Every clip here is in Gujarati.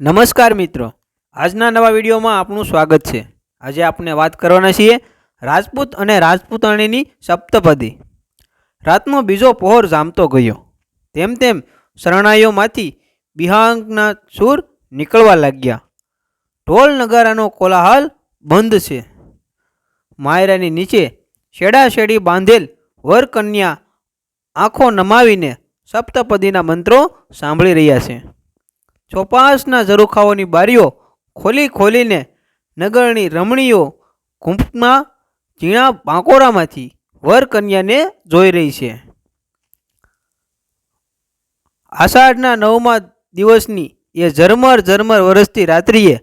નમસ્કાર મિત્રો. આજના નવા વિડીયોમાં આપનું સ્વાગત છે. આજે આપણે વાત કરવાના છીએ રાજપૂત અને રાજપૂતાણીની સપ્તપદી. રાતનો બીજો પહોર જામતો ગયો. તેમ તેમ શરણાઈઓમાંથી બિહાંગના સૂર નીકળવા લાગ્યા. ઢોલ નગારાનો કોલાહલ બંધ છે. માયરાની નીચે શેડાશેડી બાંધેલ વરકન્યા આંખો નમાવીને સપ્તપદીના મંત્રો સાંભળી રહ્યા છે. ચોપાસના ઝરૂખાઓની બારીઓ ખોલી ખોલીને નગરની રમણીઓ ઘૂંપમાં, ઝીણા બાંકોરામાંથી વર કન્યાને જોઈ રહી છે. આષાઢના નવમા દિવસની એ ઝરમર ઝરમર વરસતી રાત્રિએ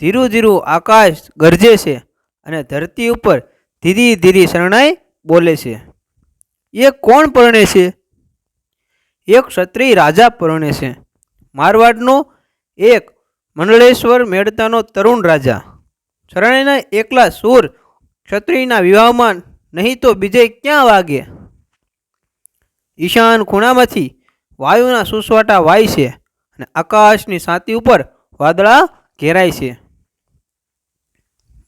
ધીરું ધીરું આકાશ ગરજે છે અને ધરતી ઉપર ધીરી ધીરી શરણાઈ બોલે છે. એ કોણ પરણે છે? એક ક્ષત્રિય રાજા પરણે છે. મારવાડનો એક મંડળેશ્વર મેળતાનો તરુણ રાજા. શરણેના એકલા સૂર ક્ષત્રિયના વિવાહમાં નહીં તો બીજે ક્યાં વાગે? ઈશાન ખૂણામાંથી વાયુના સુસવાટા વાય છે અને આકાશની સાતી ઉપર વાદળા ઘેરાય છે.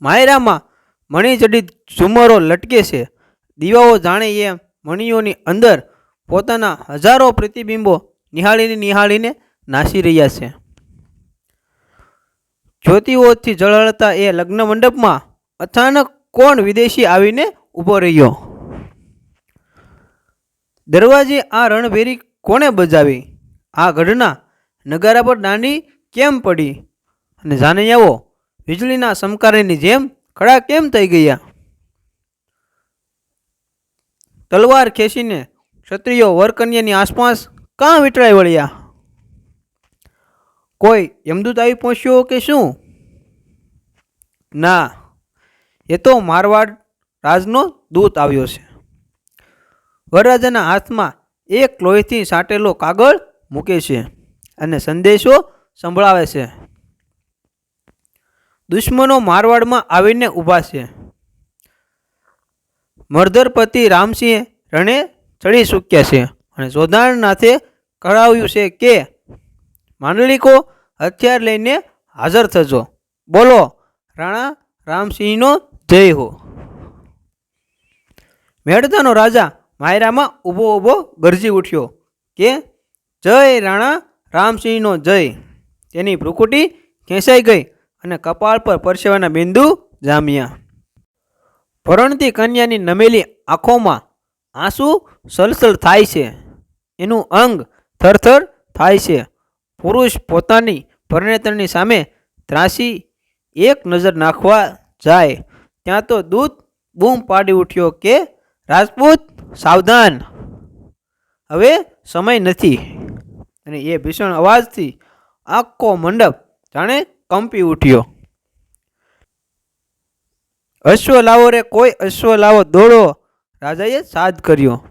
માયરામાં મણિજડિત ઝુમરો લટકે છે. દીવાઓ જાણે એમ મણિઓની અંદર પોતાના હજારો પ્રતિબિંબો નિહાળીને નિહાળીને નાસી રહ્યા છે. જ્યોતિઓથી જળહળતા એ લગ્ન મંડપમાં અચાનક કોણ વિદેશી આવીને ઊભો રહ્યો? દરવાજે આ રણભેરી કોણે બજાવી? આ ઘટના નગારા પર નાની કેમ પડી? અને જાનૈયાઓ વીજળીના સમકારની જેમ ખડા કેમ થઈ ગયા? તલવાર ખેંચીને ક્ષત્રિયો વરકન્યાની આસપાસ કાં વિટળાઈ વળ્યા? કોઈ યમદૂત આવી પહોંચ્યો કે શું? ના. એ તો મારવાડ રાજનો દૂત આવ્યો છે. વરરાજાના હાથમાં એક લોહીથી સાંટેલો કાગળ મૂકે છે અને સંદેશો સંભળાવે છે. દુશ્મનો મારવાડમાં આવીને ઊભા છે. મર્ધરપતિ રામસિંહ રણે ચડી ચૂક્યા છે અને જોધાણનાથે કરાવ્યું છે કે, માંડલિકો હથિયાર લઈને હાજર થજો. બોલો, રાણા રામસિંહનો જય હો. મેળતાનો રાજા માયરામાં ઊભો ઊભો ગરજી ઉઠ્યો કે, જય રાણા રામસિંહનો જય. તેની ભ્રુકુટી ખેંચાઈ ગઈ અને કપાળ પર પરસેવાના બિંદુ જામ્યા. ભરણતી કન્યાની નમેલી આંખોમાં આંસુ સલસલ થાય છે. એનું અંગ થરથર થાય છે. પુરુષ પોતાની પરણેતરની સામે ત્રાસી એક નજર નાખવા જાય. ત્યાં તો દૂત બૂમ પાડી ઉઠ્યો કે, રાજપૂત, સાવધાન. હવે સમય નથી. અને એ ભીષણ અવાજથી આખો મંડપ જાણે કંપી ઉઠ્યો. અશ્વ લાવો રે કોઈ અશ્વ લાવો દોડો રાજાએ સાદ કર્યો.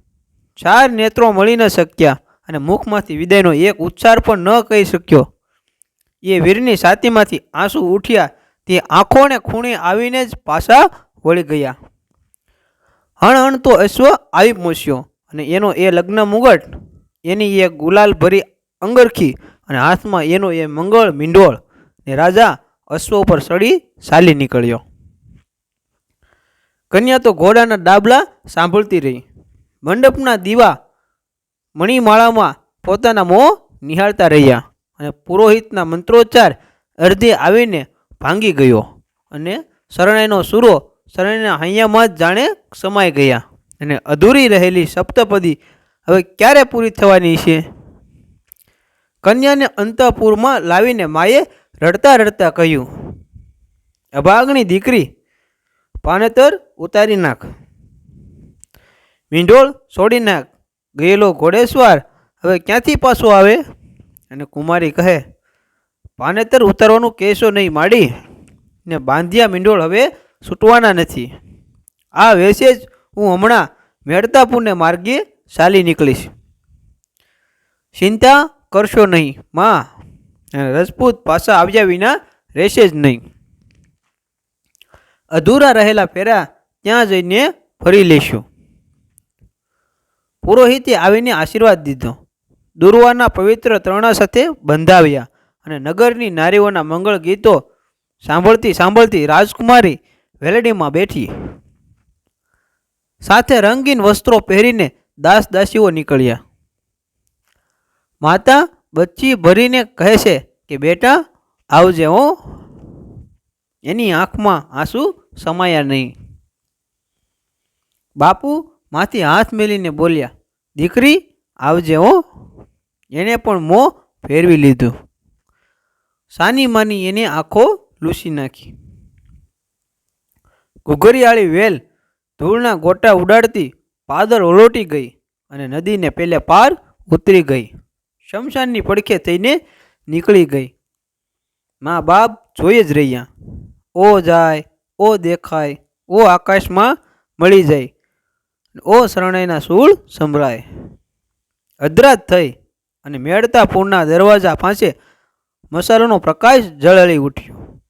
ચાર નેત્રો મળી ન શક્યા. અને મુખમાંથી વિદાયનો એક ઉચ્ચાર પણ ન કહી શક્યો. એ વીરની છાતીમાંથી આંસુ ઉઠ્યા, તે આંખોને ખૂણે આવીને જ પાછા વળી ગયા. હણ હણ તો અશ્વ આવી પહોંચ્યો અને એનો એ લગ્ન મુગટ, એની એ ગુલાલ ભરી અંગરખી અને હાથમાં એનો એ મંગળ મીંડોળ ને રાજા અશ્વ ઉપર સડી ચાલી નીકળ્યો. કન્યા તો ઘોડાના ડાબલા સાંભળતી રહી. મંડપના દીવા મણિમાળામાં પોતાના મોં નિહાળતા રહ્યા અને પુરોહિતના મંત્રોચ્ચાર અર્ધે આવીને ભાંગી ગયો અને શરણાઈનો સૂરો શરણાઈના હૈયામાં જ જાણે સમાઈ ગયા અને અધૂરી રહેલી સપ્તપદી હવે ક્યારે પૂરી થવાની છે? કન્યાને અંતઃપુરમાં લાવીને માએ રડતા રડતા કહ્યું અભાગની દીકરી, પાનેતર ઉતારી નાખ. મીંઢોળ છોડી નાખ. ગયેલો ઘોડેસવાર હવે ક્યાંથી પાછો આવે? અને કુમારી કહે, પાનેતર ઉતારવાનું કહેશો નહીં, માડી. ને બાંધ્યા મીંડોળ હવે છૂટવાના નથી. આ વેસે જ હું હમણાં મેળતાપુરને માર્ગે ચાલી નીકળીશ. ચિંતા કરશો નહીં, માં. રજપૂત પાછા આવ્યા વિના રહેશે જ નહીં. અધૂરા રહેલા ફેરા ત્યાં જઈને ફરી લેશું. પુરોહિતે આવીને આશીર્વાદ દીધો. દુર્વાના પવિત્ર ત્રણા સાથે બંધાવ્યા અને નગરની નારીઓના મંગળ ગીતો સાંભળતી સાંભળતી રાજકુમારી વેલડીમાં બેઠી. સાથે રંગીન વસ્ત્રો પહેરીને દાસ દાસીઓ નીકળ્યા. માતા બચ્ચી ભરીને કહે છે કે, બેટા, આવજે હો. એની આંખમાં આંસુ સમાયા નહીં. બાપુ માથી હાથ મેલીને બોલ્યા, દીકરી, આવજે હો. એણે પણ મોં ફેરવી લીધું. સાની માની એને આંખો લૂસી નાખી. ઘુઘરિયાળી વેલ ધૂળના ગોટા ઉડાડતી પાદર ઓલોટી ગઈ અને નદીને પેલે પાર ઉતરી ગઈ. શમશાનની પડખે થઈને નીકળી ગઈ. મા બાપ જોઈ જ રહ્યા. ઓ જાય, ઓ દેખાય, ઓ આકાશમાં મળી જાય. ઓ શરણાઈના સૂળ સંભળાય. અધરાત થઈ અને મેળતા પૂરના દરવાજા પાસે મસાલોનો પ્રકાશ જળળી ઉઠ્યો.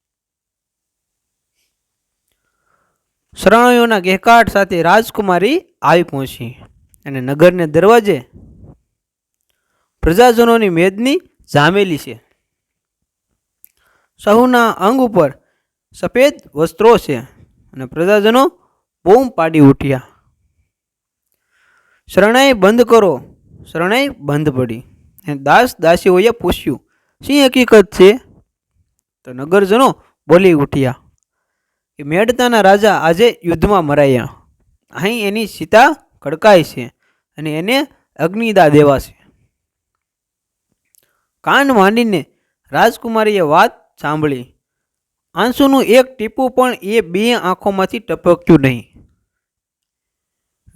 શરણાઈઓના ગહેકાટ સાથે રાજકુમારી આવી પહોંચી અને નગરને દરવાજે પ્રજાજનોની મેદની જામેલી છે. સહુના અંગ ઉપર સફેદ વસ્ત્રો છે અને પ્રજાજનો બૂમ પાડી ઉઠ્યા. શરણાઈ બંધ કરો. શરણાઈ બંધ પડી. દાસ દાસીઓએ પૂછ્યું, શી હકીકત છે? તો નગરજનો બોલી ઉઠ્યા કે, મેડતાના રાજા આજે યુદ્ધમાં મરાયા. અહીં એની સીતા કડકાય છે અને એને અગ્નિદા દેવાશે કાન માંડીને રાજકુમારીએ વાત સાંભળી. આંસુનું એક ટીપું પણ એ બે આંખોમાંથી ટપક્યું નહીં.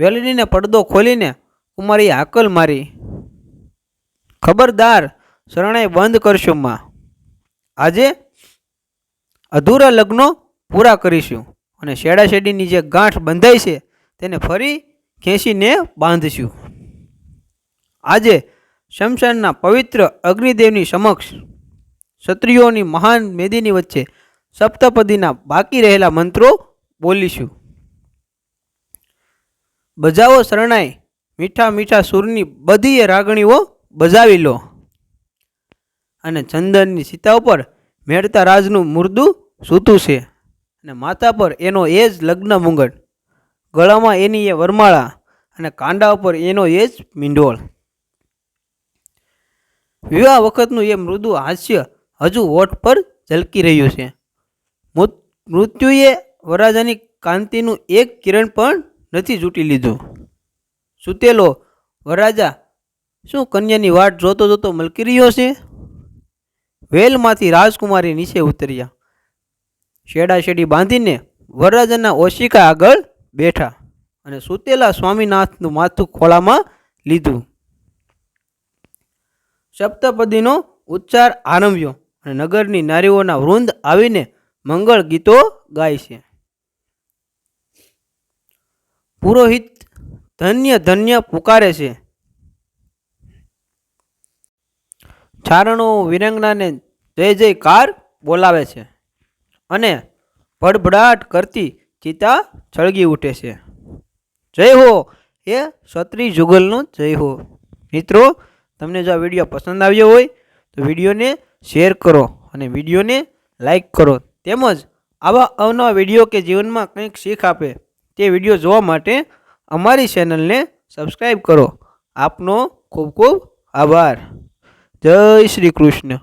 વેલડીને પડદો ખોલીને કુમારીએ હાકલ મારી. ખબરદાર, શરણાઈ બંધ કરશું માં. આજે અધૂરા લગ્નો પૂરા કરીશું અને શેડા શેડીની જે ગાંઠ બંધાઈ છે તેને ફરી ખેંચીને બાંધશું. આજે શમશાનના પવિત્ર અગ્નિદેવની સમક્ષ ક્ષત્રિયોની મહાન મેદીની વચ્ચે સપ્તપદીના બાકી રહેલા મંત્રો બોલીશું. બજાવો શરણાઈ. મીઠા મીઠા સૂરની બધી રાગણીઓ બજાવી લો. અને ચંદનની સીતા ઉપર મેળતા રાજનું મુરદું સૂતું છે. અને માથા પર એનો એ જ લગ્ન મુંગટ. ગળામાં એની એ વરમાળા અને કાંડા ઉપર એનો એ જ મીંડોળ વિવાહ વખતનું એ મૃદુ હાસ્ય હજુ હોઠ પર ઝલકી રહ્યું છે. મૃત્યુએ વરરાજાની કાંતિનું એક કિરણ પણ નથી જૂટી લીધું. સૂતેલો વરરાજા શું કન્યાની વાટ જોતો જોતો મલકી રહ્યો છે? વેલમાંથી રાજકુમારી નીચે ઉતર્યા. શેડા શેડી બાંધીને વરરાજાના ઓશિકા આગળ બેઠા અને સુતેલા સ્વામીનાથનું માથું ખોળામાં લીધું. સપ્તપદીનો ઉચ્ચાર આરંભ્યો અને નગરની નારીઓના વૃંદ આવીને મંગળ ગીતો ગાય છે. પુરોહિત ધન્ય ધન્ય પુકારે છે. ચારણો વિરંગનાને જય જયકાર બોલાવે છે અને ભડભડાટ કરતી ચિતા છળગી ઉઠે છે. જય હો એ ક્ષત્રિય જુગલનો જય હો. મિત્રો, તમને જો આ વીડિયો પસંદ આવ્યો હોય તો વિડીયોને શેર કરો અને વિડીયોને લાઈક કરો. તેમજ આવા અવનવા વીડિયો કે જીવનમાં કંઈક શીખ આપે તે વીડિયો જોવા માટે અમારી ચેનલને સબસ્ક્રાઈબ કરો. આપનો ખૂબ ખૂબ આભાર. જય શ્રી કૃષ્ણ.